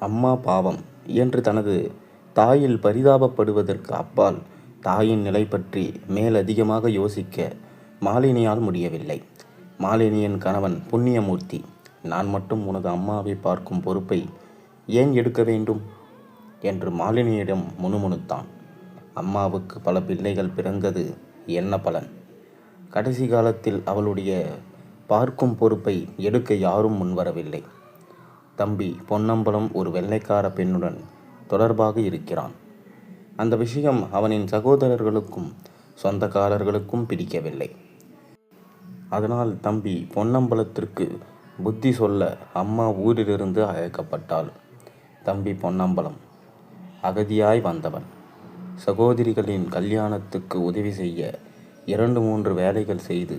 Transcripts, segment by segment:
அம்மா பாவம் என்று தனது தாயில் பரிதாபப்படுவதற்கு அப்பால் தாயின் நிலை பற்றி மேலதிகமாக யோசிக்க மாலினியால் முடியவில்லை. மாலினியின் கணவன் புண்ணியமூர்த்தி. நான் மட்டும் உனது அம்மாவை பார்க்கும் பொறுப்பை ஏன் எடுக்க வேண்டும்? என்று மாலினியிடம் முணுமுணுத்தான். அம்மாவுக்கு பல பிள்ளைகள் பிறந்தது என்ன பலன்? கடைசி காலத்தில் அவளுடைய பார்க்கும் பொறுப்பை எடுக்க யாரும் முன்வரவில்லை. தம்பி பொன்னம்பலம் ஒரு வெள்ளைக்கார பெண்ணுடன் தொடர்பாக இருக்கிறான். அந்த விஷயம் அவனின் சகோதரர்களுக்கும் சொந்தக்காரர்களுக்கும் பிடிக்கவில்லை. அதனால் தம்பி பொன்னம்பலத்திற்கு புத்தி சொல்ல அம்மா ஊரிலிருந்து அழைக்கப்பட்டாள். தம்பி பொன்னம்பலம் அகதியாய் வந்தவன். சகோதரிகளின் கல்யாணத்துக்கு உதவி செய்ய இரண்டு மூன்று வேலைகள் செய்து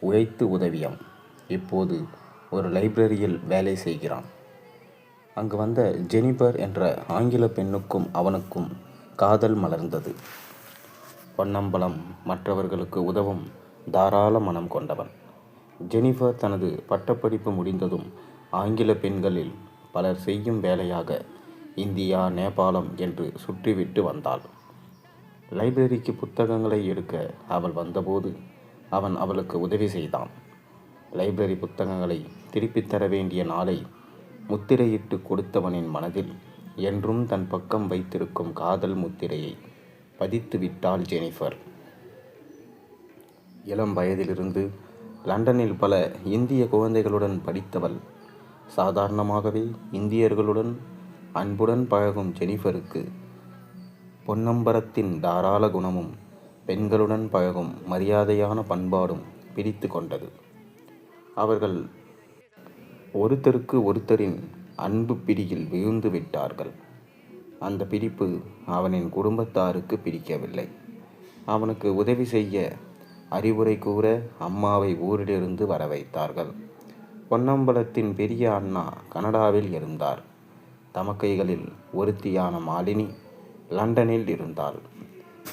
உழைத்து உதவியம் இப்போது ஒரு லைப்ரரியில் வேலை செய்கிறான். அங்கு வந்த ஜெனிபர் என்ற ஆங்கில பெண்ணுக்கும் அவனுக்கும் காதல் மலர்ந்தது. பொன்னம்பலம் மற்றவர்களுக்கு உதவும் தாராள மனம் கொண்டவன். ஜெனிஃபர் தனது பட்டப்படிப்பு முடிந்ததும் ஆங்கில பெண்களில் பலர் செய்யும் வேலையாக இந்தியா நேபாளம் என்று சுற்றிவிட்டு வந்தாள். லைப்ரரிக்கு புத்தகங்களை எடுக்க அவள் வந்தபோது அவன் அவளுக்கு உதவி செய்தான். லைப்ரரி புத்தகங்களை திருப்பித் தர வேண்டிய நாளை முத்திரையிட்டு கொடுத்தவனின் மனதில் என்றும் தன் பக்கம் வைத்திருக்கும் காதல் முத்திரையை பதித்து விட்டாள் ஜெனிஃபர். இளம் வயதிலிருந்து லண்டனில் பல இந்திய குழந்தைகளுடன் படித்தவள். சாதாரணமாகவே இந்தியர்களுடன் அன்புடன் பழகும் ஜெனிஃபருக்கு பொன்னம்பரத்தின் தாராள குணமும் பெண்களுடன் பழகும் மரியாதையான பண்பாடும் பிடித்து கொண்டது. அவர்கள் ஒருத்தருக்கு ஒருத்தரின் அன்பு பிடியில் விழுந்து விட்டார்கள். அந்த பிடிப்பு அவனின் குடும்பத்தாருக்கு பிடிக்கவில்லை. அவனுக்கு உதவி செய்ய அறிவுரை கூற அம்மாவை ஊரிலிருந்து வர வைத்தார்கள் பொன்னம்பலத்தின் பெரிய அண்ணா கனடாவில் இருந்தார். தமக்கைகளில் ஒருத்தியான மாலினி லண்டனில் இருந்தாள்.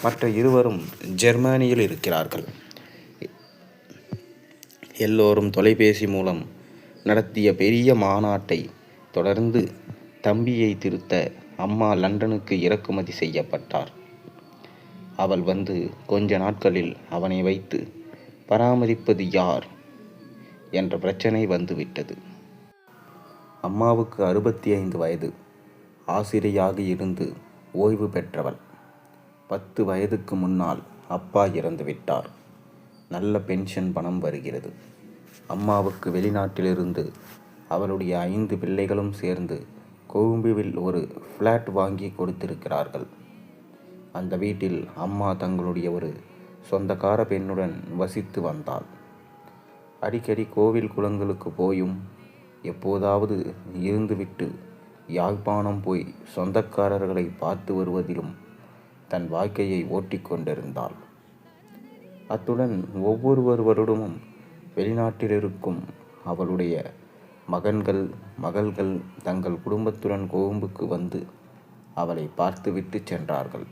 மற்ற இருவரும் ஜெர்மனியில் இருக்கிறார்கள். எல்லோரும் தொலைபேசி மூலம் நடத்திய பெரிய மாநாட்டை தொடர்ந்து தம்பியை திருத்த அம்மா லண்டனுக்கு இறக்குமதி செய்யப்பட்டார். அவள் வந்து கொஞ்ச நாட்களில் அவனை வைத்து பராமரிப்பது யார் என்ற பிரச்சனை வந்துவிட்டது. அம்மாவுக்கு அறுபத்தி ஐந்து வயது. ஆசிரியாக இருந்து ஓய்வு பெற்றவள். பத்து வயதுக்கு முன்னால் அப்பா இறந்துவிட்டார். நல்ல பென்ஷன் பணம் வருகிறது. அம்மாவுக்கு வெளிநாட்டிலிருந்து அவளுடைய ஐந்து பிள்ளைகளும் சேர்ந்து கொழும்புவில் ஒரு ஃப்ளாட் வாங்கி கொடுத்திருக்கிறார்கள். அந்த வீட்டில் அம்மா தங்களுடைய ஒரு சொந்தக்கார பெண்ணுடன் வசித்து வந்தாள். அடிக்கடி கோவில் குளங்களுக்கு போயும் எப்போதாவது இருந்துவிட்டு யாழ்ப்பாணம் போய் சொந்தக்காரர்களை பார்த்து வருவதிலும் தன் வாழ்க்கையை ஓட்டிக்கொண்டிருந்தாள். அத்துடன் ஒவ்வொருவருவருடமும் வெளிநாட்டில் இருக்கும் அவளுடைய மகன்கள் மகள்கள் தங்கள் குடும்பத்துடன் கொழும்புக்கு வந்து அவளை பார்த்துவிட்டு சென்றார்கள்.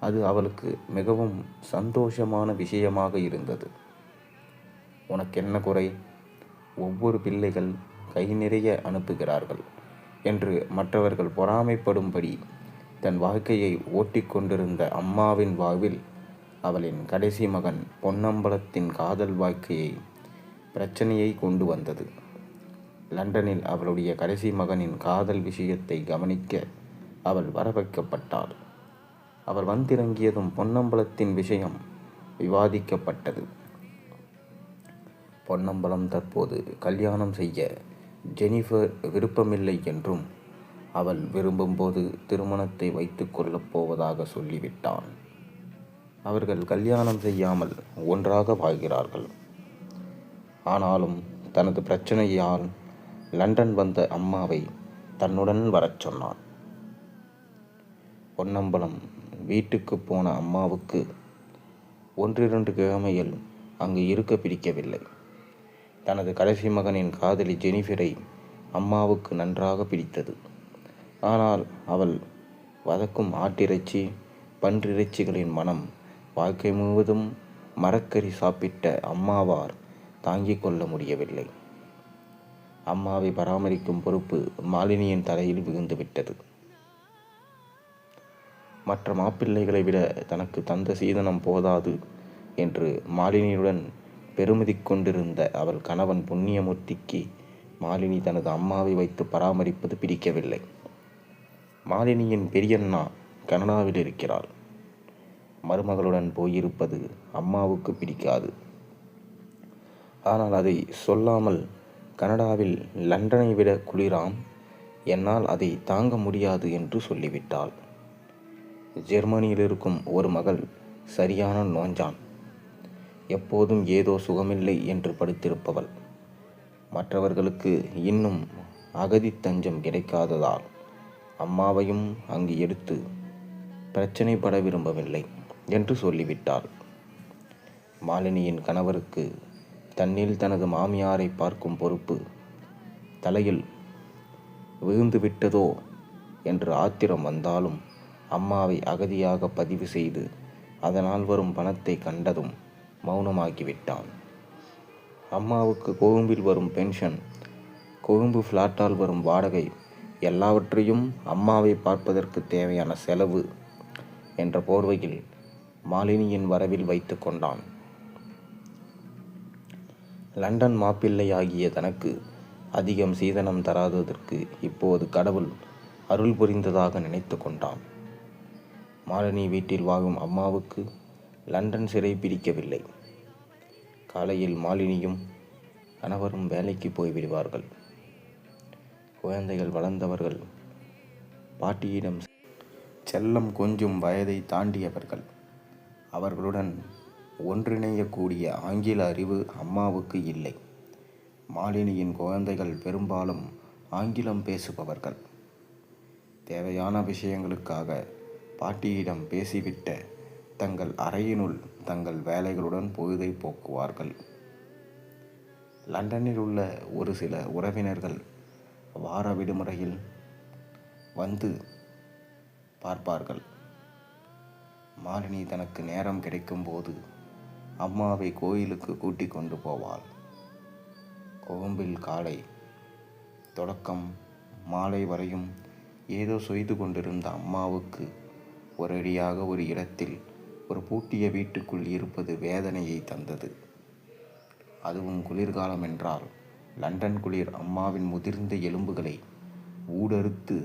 அது அவளுக்கு மிகவும் சந்தோஷமான விஷயமாக இருந்தது. உனக்கு என்ன குறை? ஒவ்வொரு பிள்ளைகள் கை நிறைய அனுப்புகிறார்கள் என்று மற்றவர்கள் பொறாமைப்படும்படி தன் வாழ்க்கையை ஓட்டிக்கொண்டிருந்த அம்மாவின் வாழ்வில் அவளின் கடைசி மகன் பொன்னம்பலத்தின் காதல் வாழ்க்கையை பிரச்சனையை கொண்டு வந்தது. லண்டனில் அவளுடைய கடைசி மகனின் காதல் விஷயத்தை கவனிக்க அவள் வரவைக்கப்பட்டாள் அவள் வந்திறங்கியதும் பொன்னம்பலத்தின் விஷயம் விவாதிக்கப்பட்டது. பொன்னம்பலம் தற்போது கல்யாணம் செய்ய ஜெனிஃபர் விருப்பமில்லை என்றும் அவள் விரும்பும்போது திருமணத்தை வைத்து கொள்ளப் போவதாக சொல்லிவிட்டான். அவர்கள் கல்யாணம் செய்யாமல் ஒன்றாக வாழ்கிறார்கள். ஆனாலும் தனது பிரச்சனையால் லண்டன் வந்த அம்மாவை தன்னுடன் வரச் சொன்னான். பொன்னம்பலம் வீட்டுக்கு போன அம்மாவுக்கு ஒன்றிரண்டு கிழமையில் அங்கு இருக்க பிடிக்கவில்லை. தனது கடைசி மகனின் காதலி ஜெனிஃபரை அம்மாவுக்கு நன்றாக பிடித்தது. ஆனால் அவள் வதக்கும் ஆட்டிறைச்சி பன்றிறைச்சிகளின் மனம் வாழ்க்கை முழுவதும் மரக்கறி சாப்பிட்ட அம்மாவார் தாங்கிக் கொள்ள முடியவில்லை. அம்மாவை பராமரிக்கும் பொறுப்பு மாலினியின் தலையில் விழுந்து விட்டது. மற்ற மாப்பிள்ளைகளை விட தனக்கு தந்த சீதனம் போதாது என்று மாலினியுடன் பெருமதி கொண்டிருந்த அவள் கணவன் புண்ணியமூர்த்திக்கு மாலினி தனது அம்மாவை வைத்து பராமரிப்பது பிடிக்கவில்லை. மாலினியின் பெரியண்ணா கனடாவில் இருக்கிறாள் மருமகளுடன் போயிருப்பது அம்மாவுக்கு பிடிக்காது. ஆனால் அதை சொல்லாமல் கனடாவில் லண்டனை விட குளிராம் என்னால் அதை தாங்க முடியாது என்று சொல்லிவிட்டாள். ஜெர்மனியில் இருக்கும் ஒரு மகள் சரியான நோஞ்சான். எப்போதும் ஏதோ சுகமில்லை என்று படுத்திருப்பவள். மற்றவர்களுக்கு இன்னும் அகதி தஞ்சம் கிடைக்காததால் அம்மாவையும் அங்கு எடுத்து பிரச்சனைப்பட விரும்பவில்லை. என்று சொல்லிவிட்டாள். மாலினியின் கணவருக்கு தன்னில் தனது மாமியாரை பார்க்கும் பொறுப்பு தலையில் விழுந்து விட்டதோ என்று ஆத்திரம் வந்தாலும் அம்மாவை அகதியாக பதிவு செய்து அதனால் வரும் பணத்தை கண்டதும் மௌனமாகிவிட்டான். அம்மாவுக்கு கொழும்பில் வரும் பென்ஷன் கொழும்பு ஃப்ளாட்டால் வரும் வாடகை எல்லாவற்றையும் அம்மாவை பார்ப்பதற்கு தேவையான செலவு என்ற போர்வையில் மாலினியின் வரவில் வைத்து கொண்டான். லண்டன் மாப்பிள்ளையாகிய தனக்கு அதிகம் சீதனம் தராததற்கு இப்போது கடவுள் அருள் புரிந்ததாக நினைத்து கொண்டான். மாலினி வீட்டில் வாழும் அம்மாவுக்கு லண்டன் சிறை பிடிக்கவில்லை. காலையில் மாலினியும் கணவரும் வேலைக்கு போய்விடுவார்கள் குழந்தைகள் வளர்ந்தவர்கள் பாட்டியிடம் செல்லம் கொஞ்சும் வயதை தாண்டியவர்கள். அவர்களுடன் ஒன்றிணையக்கூடிய ஆங்கில அறிவு அம்மாவுக்கு இல்லை. மாலினியின் குழந்தைகள் பெரும்பாலும் ஆங்கிலம் பேசுபவர்கள். தேவையான விஷயங்களுக்காக பாட்டியிடம் பேசிவிட்ட தங்கள் அறையினுள் தங்கள் வேலைகளுடன் பொழுதை போக்குவார்கள். லண்டனில் உள்ள ஒரு சில உறவினர்கள் வார விடுமுறையில் வந்து பார்ப்பார்கள். மாலினி தனக்கு நேரம் கிடைக்கும்போது அம்மாவை கோயிலுக்கு கூட்டி கொண்டு போவாள். கொழும்பில் காலை தொடக்கம் மாலை வரையும் ஏதோ செய்து கொண்டிருந்த அம்மாவுக்கு ஒரடியாக ஒரு இடத்தில் ஒரு பூட்டிய வீட்டுக்குள் இருப்பது வேதனையை தந்தது. அதுவும் குளிர்காலம் என்றால் லண்டன் குளிர் அம்மாவின் முதிர்ந்த எலும்புகளை ஊடறுத்து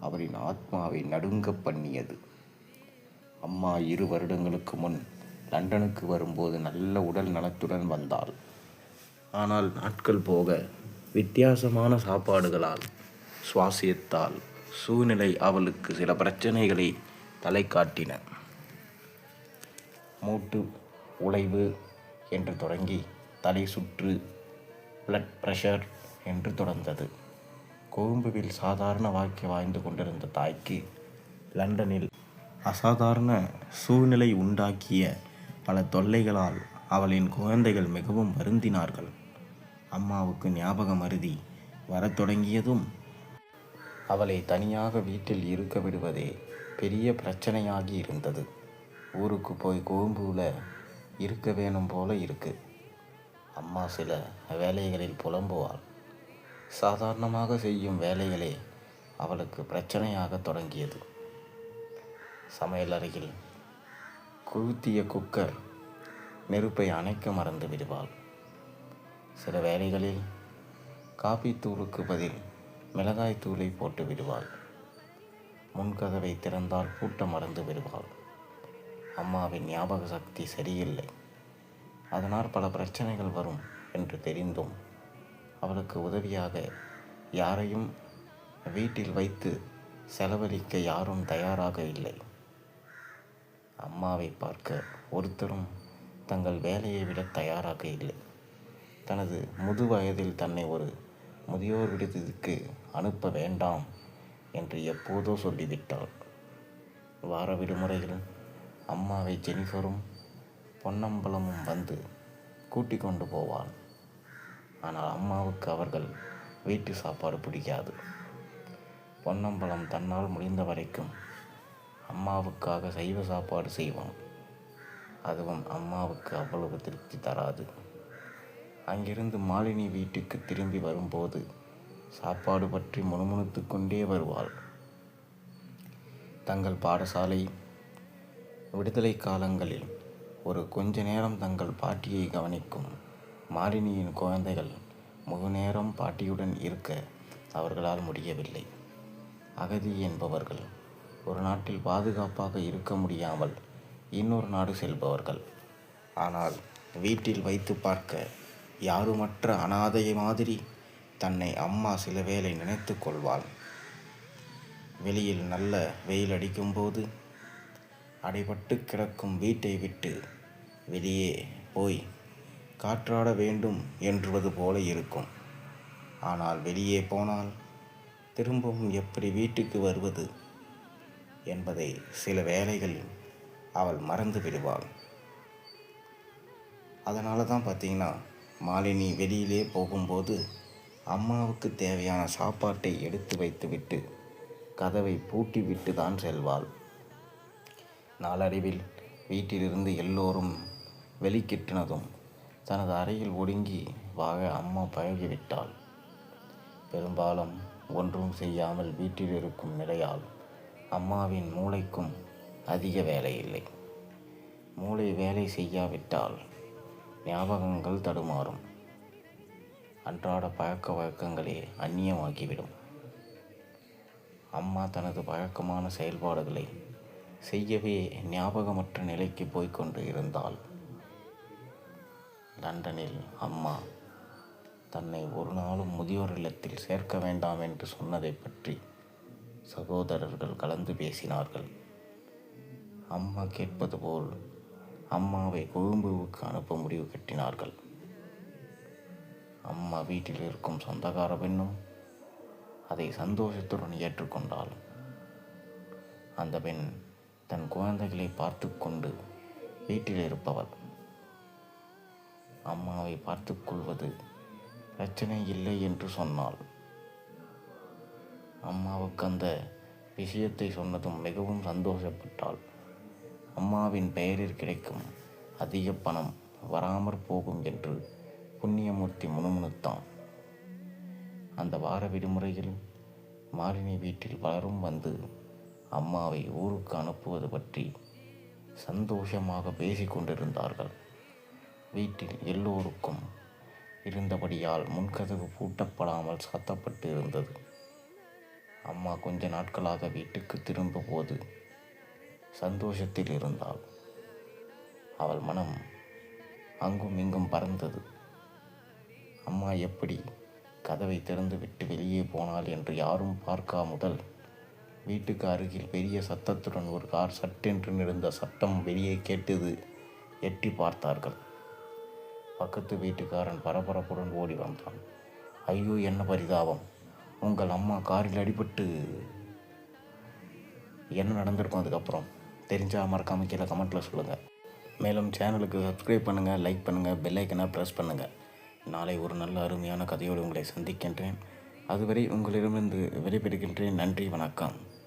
அவரின் ஆத்மாவை நடுங்க பண்ணியது. அம்மா இரு வருடங்களுக்கு முன் லண்டனுக்கு வரும்போது நல்ல உடல் நலத்துடன் வந்தாள். ஆனால் நாட்கள் போக வித்தியாசமான சாப்பாடுகளால் சுவாசியத்தால் சூழ்நிலை அவளுக்கு சில பிரச்சனைகளை தலை காட்டின மூட்டு உழைவு என்று தொடங்கி தலை சுற்று பிளட் ப்ரெஷர் என்று தொடர்ந்தது. கொழும்புவில் சாதாரண வாழ்க்கை வாழ்ந்து கொண்டிருந்த தாய்க்கு லண்டனில் அசாதாரண சூழ்நிலை உண்டாக்கிய பல தொல்லைகளால் அவளின் குழந்தைகள் மிகவும் வருந்தினார்கள். அம்மாவுக்கு ஞாபகம் மருதி வரத் தொடங்கியதும் அவளை தனியாக வீட்டில் இருக்க விடுவதே பெரிய பிரச்சனையாகி இருந்தது. ஊருக்கு போய் கொழும்புல இருக்க வேணும் போல இருக்கு. அம்மா சில வேலைகளில் புலம்புவாள். சாதாரணமாக செய்யும் வேலைகளே அவளுக்கு பிரச்சனையாக தொடங்கியது. சமையலறையில் கொளுத்திய குக்கர் நெருப்பை அணைக்க மறந்து விடுவாள். சில வேளைகளில் காபித்தூளுக்கு பதில் மிளகாய் தூளை போட்டு விடுவாள். முன்கதவை திறந்தால் பூட்ட மறந்து விடுவாள். அம்மாவின் ஞாபக சக்தி சரியில்லை. அதனால் பல பிரச்சனைகள் வரும் என்று தெரிந்தும் அவளுக்கு உதவியாக யாரையும் வீட்டில் வைத்து செலவழிக்க யாரும் தயாராக இல்லை. அம்மாவை பார்க்க ஒருத்தரும் தங்கள் வேலையை விட தயாராக இல்லை. தனது முது வயதில் தன்னை ஒரு முதியோர் விடுதிக்கு அனுப்ப வேண்டாம் என்று எப்போதோ சொல்லிவிட்டாள். வார விடுமுறையில் அம்மாவை ஜெனிஃபரும் பொன்னம்பலமும் வந்து கூட்டிக் கொண்டு போவாள். ஆனால் அம்மாவுக்கு அவர்கள் வீட்டு சாப்பாடு பிடிக்காது. பொன்னம்பலம் தன்னால் முடிந்த வரைக்கும் அம்மாவுக்காக சைவ சாப்பாடு செய்வான். அதுவும் அம்மாவுக்கு அவ்வளவு திருப்தி தராது. அங்கிருந்து மாலினி வீட்டுக்கு திரும்பி வரும்போது சாப்பாடு பற்றி முணுமுணுத்து கொண்டே வருவாள். தங்கள் பாடசாலை விடுதலை காலங்களில் ஒரு கொஞ்ச நேரம் தங்கள் பாட்டியை கவனிக்கும் மாலினியின் குழந்தைகள் முழு நேரம் பாட்டியுடன் இருக்க அவர்களால் முடியவில்லை. அகதி என்பவர்கள் ஒரு நாட்டில் பாதுகாப்பாக இருக்க முடியாமல் இன்னொரு நாடு செல்பவர்கள். ஆனால் வீட்டில் வைத்து பார்க்க யாருமற்ற அனாதை மாதிரி தன்னை அம்மா சில வேளை நினைத்து கொள்வாள். வெளியில் நல்ல வெயில் அடிக்கும்போது அடைபட்டு கிடக்கும் வீட்டை விட்டு வெளியே போய் காற்றாட வேண்டும் என்றுவது போல இருக்கும். ஆனால் வெளியே போனால் திரும்பவும் எப்படி வீட்டுக்கு வருவது? என்பதை சில வேளைகளில் அவள் மறந்து விடுவாள். அதனால தான் பார்த்தீங்கன்னா மாலினி வெளியிலே போகும்போது அம்மாவுக்கு தேவையான சாப்பாட்டை எடுத்து வைத்துவிட்டு கதவை பூட்டி விட்டு தான் செல்வாள். நாளடைவில் வீட்டிலிருந்து எல்லோரும் வெளிக்கிட்டினதும் தனது அறையில் ஒடுங்கி வாழ அம்மா பழகிவிட்டாள். பெரும்பாலும் ஒன்றும் செய்யாமல் வீட்டில் இருக்கும் நிலையால் அம்மாவின் மூளைக்கும் அதிக வேலை இல்லை மூளை வேலை செய்யாவிட்டால் ஞாபகங்கள் தடுமாறும். அன்றாட பழக்க வழக்கங்களே அந்நியமாகிவிடும். அம்மா தனது பழக்கமான செயல்பாடுகளை செய்யவே ஞாபகமற்ற நிலைக்கு போய்க்கொண்டு இருந்தாள். லண்டனில் அம்மா தன்னை ஒரு நாளும் முதியோர் இல்லத்தில் சேர்க்க வேண்டாம் என்று சொன்னதை பற்றி சகோதரர்கள் கலந்து பேசினார்கள். அம்மா கேட்பது போல் அம்மாவை கொழும்புவுக்கு அனுப்ப முடிவு கட்டினார்கள். அம்மா வீட்டில் இருக்கும் சொந்தக்கார பெண்ணும் அதை சந்தோஷத்துடன் ஏற்றுக்கொண்டாள். அந்த பெண் தன் குழந்தைகளை பார்த்து கொண்டு வீட்டில் இருப்பவள். அம்மாவை பார்த்து கொள்வது பிரச்சனை இல்லை என்று சொன்னாள். அம்மாவுக்கு அந்த விஷயத்தை சொன்னதும் மிகவும் சந்தோஷப்பட்டாள். அம்மாவின் பெயரில் கிடைக்கும் அதிக பணம் வராமற் போகும் என்று புண்ணியமூர்த்தி முணுமுணுத்தான். அந்த வார விடுமுறையில் மாலினி வீட்டில் பலரும் வந்து அம்மாவை ஊருக்கு அனுப்புவது பற்றி சந்தோஷமாக பேசிக் கொண்டிருந்தார்கள். வீட்டில் எல்லோருக்கும் இருந்தபடியால் முன்கதவு பூட்டப்படாமல் சாத்தப்பட்டு இருந்தது அம்மா கொஞ்ச நாட்களாக வீட்டுக்கு திரும்பும்போது சந்தோஷத்தில் இருந்தாள். அவள் மனம் அங்கும் இங்கும் பறந்தது. அம்மா எப்படி கதவை திறந்து விட்டு வெளியே போனாள் என்று யாரும் பார்க்கா முதல் வீட்டுக்கு அருகில் பெரிய சத்தத்துடன் ஒரு கார் சட்டென்று நிறுந்த சத்தம் வெளியே கேட்டது எட்டி பார்த்தார்கள். பக்கத்து வீட்டுக்காரன் பரபரப்புடன் ஓடி வந்தான். ஐயோ என்ன பரிதாபம்! உங்கள் அம்மா காரில் அடிபட்டு என்ன நடந்திருக்கும் அதுக்கப்புறம்? தெரிஞ்சால் மறக்காமல் கீழே கமெண்ட்டில் சொல்லுங்கள் மேலும் சேனலுக்கு சப்ஸ்கிரைப் பண்ணுங்கள் லைக் பண்ணுங்கள் பெல் ஐக்கனை ப்ரெஸ் பண்ணுங்கள் நாளை ஒரு நல்ல அருமையான கதையோடு உங்களை சந்திக்கின்றேன். அதுவரை உங்களிடமிருந்து விடைபெறுகின்றேன். நன்றி வணக்கம்.